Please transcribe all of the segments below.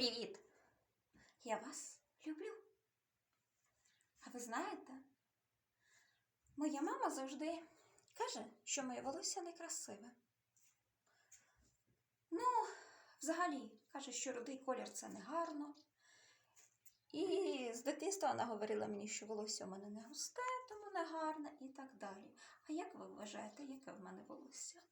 Привіт! Я вас люблю. А ви знаєте, моя мама завжди каже, що моє волосся некрасиве. Ну, взагалі, каже, що рудий колір це не гарно. І з дитинства вона говорила мені, що волосся у мене не густе, тому не гарне і так далі. А як ви вважаєте, яке в мене волосся?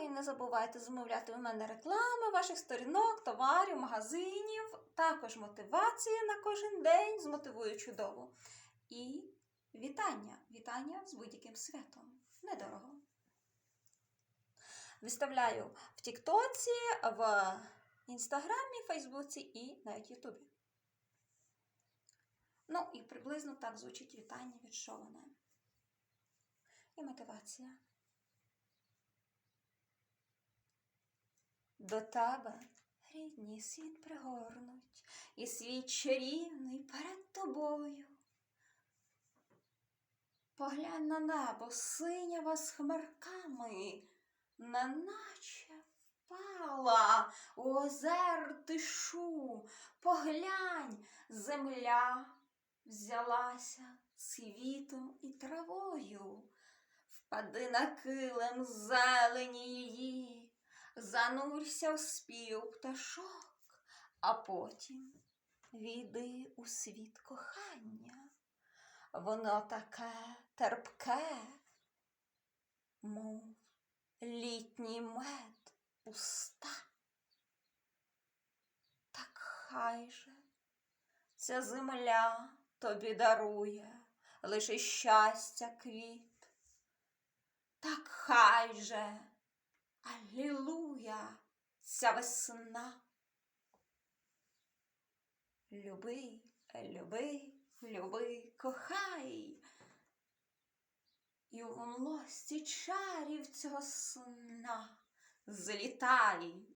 І не забувайте замовляти у мене реклами ваших сторінок, товарів, магазинів, також мотивація на кожен день змотивую чудово. І вітання, вітання з будь-яким святом. Недорого. Виставляю в Тіктоці, в Інстаграмі, Фейсбуці і навіть Ютубі. Ну і приблизно так звучить вітання від Шована. І мотивація. До тебе рідні світ пригорнуть, і світ чарівний перед тобою. Поглянь на небо, синява з хмарками, неначе впала у озер тишу. Поглянь, земля взялася цвітом і травою. Впади на килим зелені її, занурся в спів пташок, а потім війди у світ кохання. Воно таке терпке, мов літній мед уста. Так хай же ця земля тобі дарує лише щастя квіт. Так хай же, ця весна. Люби, люби, люби, кохай. І у млості чарів цього сна злітай